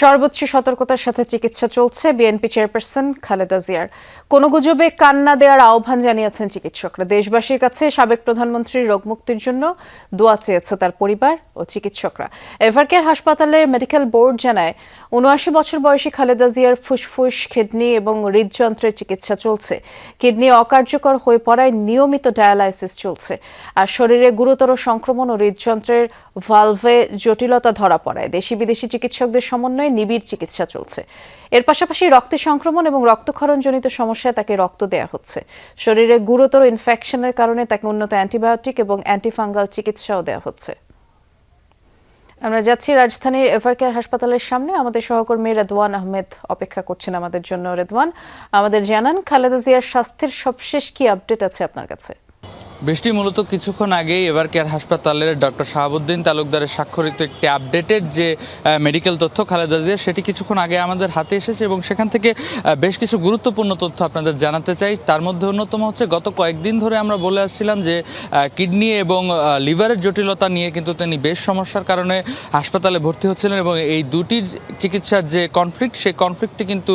সর্বোচ্চ সতর্কতার সাথে চিকিৎসা চলছে বিএনপি চেয়ারপারসন খালেদা জিয়ার। কোনো গুজবে কান্না দেওয়ার আহ্বান জানিয়েছেন চিকিৎসকরা। দেশবাসীর কাছে সাবেক প্রধানমন্ত্রীর রোগমুক্তির জন্য দোয়া চেয়েছে তার পরিবার ও চিকিৎসকরা। এভারকেয়ার হাসপাতালের মেডিকেল বোর্ড জানায়, উনআশি বছর বয়সী খালেদা জিয়ার ফুসফুস, কিডনি এবং হৃদযন্ত্রের চিকিৎসা চলছে। কিডনি অকার্যকর হয়ে পড়ায় নিয়মিত ডায়ালাইসিস চলছে। আর শরীরে গুরুতর সংক্রমণ ও হৃদযন্ত্রের ভালভে জটিলতা ধরা পড়ায়। দেশি বিদেশি চিকিৎসকদের সমন্বয়ে নিবিড় চিকিৎসা চলছে। এর পাশাপাশি রক্তে সংক্রমণ এবং রক্তক্ষরণজনিত সমস্যায় তাকে রক্ত দেয়া হচ্ছে। শরীরে গুরুতর ইনফেকশনের কারণে তাকে উন্নত অ্যান্টিবায়োটিক এবং অ্যান্টিফাঙ্গাল চিকিৎসাও দেওয়া হচ্ছে। আমরা যাচ্ছি রাজধানীর এভারকেয়ার হাসপাতালের সামনে। আমাদের সহকর্মী রেদওয়ান আহমেদ অপেক্ষা করছেন আমাদের জন্য। রেদওয়ান, আমাদের জানান, খালেদা জিয়ার স্বাস্থ্যের সবশেষ কি আপডেট আছে আপনার কাছে? বৃষ্টি মূলত কিছুক্ষণ আগেই এবার কেয়ার হাসপাতালের ডক্টর শাহাবুদ্দিন তালুকদারের স্বাক্ষরিত একটি আপডেটেড যে মেডিকেল তথ্য খালেদা জিয়া, সেটি কিছুক্ষণ আগে আমাদের হাতে এসেছে এবং সেখান থেকে বেশ কিছু গুরুত্বপূর্ণ তথ্য আপনাদের জানাতে চাই। তার মধ্যে অন্যতম হচ্ছে, গত কয়েকদিন ধরে আমরা বলে আসছিলাম যে কিডনি এবং লিভারের জটিলতা নিয়ে কিন্তু তিনি বেশ সমস্যার কারণে হাসপাতালে ভর্তি হচ্ছিলেন এবং এই দুটির চিকিৎসার যে কনফ্লিক্ট সেই কনফ্লিক্টটি কিন্তু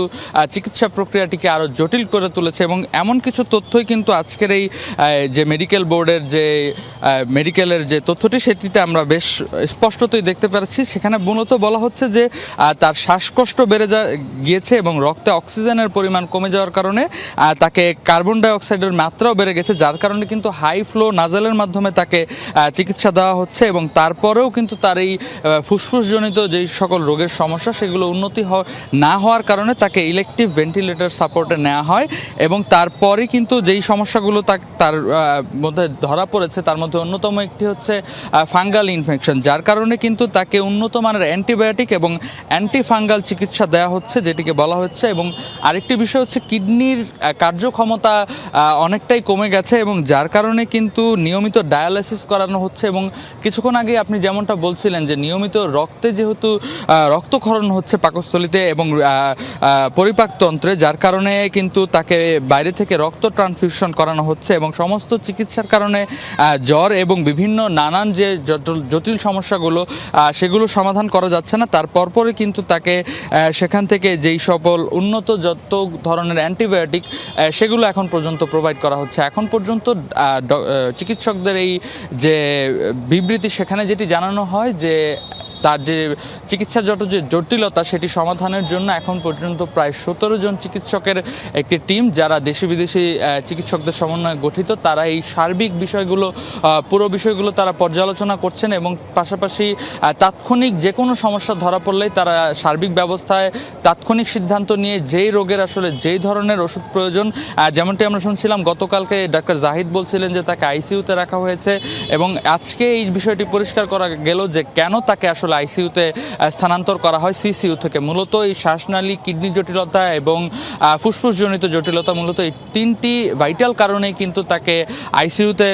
চিকিৎসা প্রক্রিয়াটিকে আরও জটিল করে তুলেছে এবং এমন কিছু তথ্যই কিন্তু আজকের এই যে মেডিকেল বোর্ডের যে মেডিকেলের যে তথ্যটি, সেটিতে আমরা বেশ স্পষ্টতই দেখতে পাচ্ছি। সেখানে মূলত বলা হচ্ছে যে তার শ্বাসকষ্ট বেড়ে যা, গিয়েছে এবং রক্তে অক্সিজেনের পরিমাণ কমে যাওয়ার কারণে তাকে কার্বন ডাইঅক্সাইডের মাত্রাও বেড়ে গেছে, যার কারণে কিন্তু হাই ফ্লো নাজালের মাধ্যমে তাকে চিকিৎসা দেওয়া হচ্ছে এবং তারপরেও কিন্তু তার এই ফুসফুসজনিত যেই সকল রোগের সমস্যা, সেগুলো উন্নতি না হওয়ার কারণে তাকে ইলেকটিভ ভেন্টিলেটর সাপোর্টে নেওয়া হয় এবং তারপরে কিন্তু যেই সমস্যাগুলো তার মধ্যে ধরা পড়েছে, তার মধ্যে অন্যতম একটি হচ্ছে ফাঙ্গাল ইনফেকশন, যার কারণে কিন্তু তাকে উন্নত মানের অ্যান্টিবায়োটিক এবং অ্যান্টি ফাঙ্গাল চিকিৎসা দেওয়া হচ্ছে, যেটিকে বলা হচ্ছে, এবং আরেকটি বিষয় হচ্ছে কিডনির কার্যক্ষমতা অনেকটাই কমে গেছে, এবং যার কারণে কিন্তু নিয়মিত ডায়ালাইসিস করানো হচ্ছে, এবং কিছুক্ষণ আগে আপনি যেমনটা বলছিলেন যে নিয়মিত রক্তে যেহেতু রক্তক্ষরণ হচ্ছে পাকস্থলিতে এবং পরিপাকতন্ত্রে যার কারণে কিন্তু তাকে বাইরে থেকে রক্ত ট্রান্সফিউশন করানো হচ্ছে, এবং সমস্ত চিকিৎসার কারণে জ্বর এবং বিভিন্ন নানান যে জটিল সমস্যাগুলো সেগুলো সমাধান করা যাচ্ছে না। তার পরপরই কিন্তু তাকে সেখান থেকে যেই সকল উন্নত যত ধরনের অ্যান্টিবায়োটিক সেগুলো এখন পর্যন্ত প্রোভাইড করা হচ্ছে। এখন পর্যন্ত চিকিৎসকদের এই যে বিবৃতি, সেখানে যেটি জানানো হয় যে তার যে চিকিৎসা যত যে জটিলতা সেটি সমাধানের জন্য এখন পর্যন্ত প্রায় সতেরো জন চিকিৎসকের একটি টিম যারা দেশি বিদেশি চিকিৎসকদের সমন্বয়ে গঠিত, তারা এই সার্বিক বিষয়গুলো পুরো বিষয়গুলো তারা পর্যালোচনা করছেন এবং পাশাপাশি তাৎক্ষণিক যে কোনো সমস্যা ধরা পড়লেই তারা সার্বিক ব্যবস্থায় তাৎক্ষণিক সিদ্ধান্ত নিয়ে যেই রোগের আসলে যেই ধরনের ওষুধ প্রয়োজন যেমনটি আমরা শুনছিলাম, গতকালকে ডাক্তার জাহিদ বলছিলেন যে তাকে আইসিইউতে রাখা হয়েছে এবং আজকে এই বিষয়টি পরিষ্কার করা গেল যে কেন তাকে আসলে আইসিইউতে স্থানান্তর করা হয় সিসিইউ থেকে। মূলত এই শ্বাসনালী, কিডনি জটিলতা এবং ফুসফুসজনিত জটিলতা মূলত এই তিনটি ভাইটাল কারণেই কিন্তু তাকে আইসিইউতে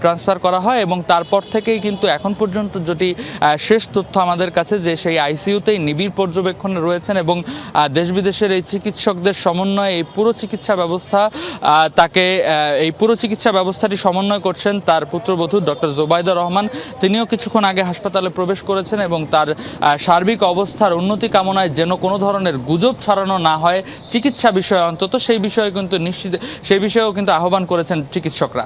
ট্রান্সফার করা হয় এবং তারপর থেকেই কিন্তু এখন পর্যন্ত যেটি শেষ তথ্য আমাদের কাছে যে সেই আইসিইউতেই নিবিড় পর্যবেক্ষণে রয়েছেন এবং দেশ বিদেশের এই চিকিৎসকদের সমন্বয়ে এই পুরো চিকিৎসা ব্যবস্থা তাকে এই পুরো চিকিৎসা ব্যবস্থাটি সমন্বয় করছেন তার পুত্রবধূ ডক্টর জোবাইদা রহমান। তিনিও কিছুক্ষণ আগে হাসপাতালে প্রবেশ করেছেন এবং তার সার্বিক অবস্থার উন্নতি কামনায় যেন কোনো ধরনের গুজব ছড়ানো না হয় চিকিৎসা বিষয়ে অন্তত, সেই বিষয়ে কিন্তু নিশ্চিত, সেই বিষয়েও কিন্তু আহ্বান করেছেন চিকিৎসকরা।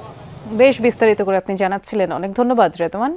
বেশ বিস্তারিত করে আপনি জানাচ্ছিলেন। অনেক ধন্যবাদ, রেদওয়ান।